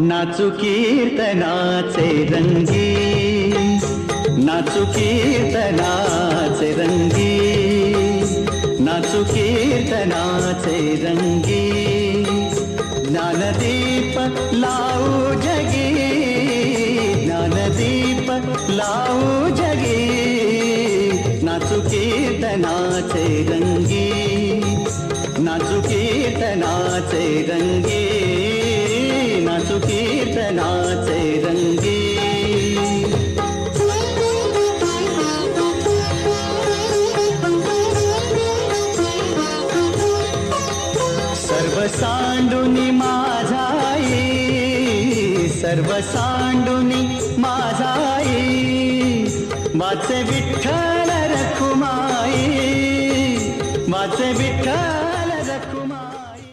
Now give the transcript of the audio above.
नाचू कीर्तनाचे रंगी नाचू कीर्तनाचे रंगी नाचू कीर्तनाचे रंगी ज्ञानदीप लावू जगी. ज्ञानदीप लावू जगी. नाचू कीर्तनाचे रंगी नाचू कीर्तनाचे रंगी नाचे रंगी। सर्व सांडुनी माझाई सर्व सांडुनी माझाई। वाचे विठ्ठल रखुमाई वाचे विठ्ठल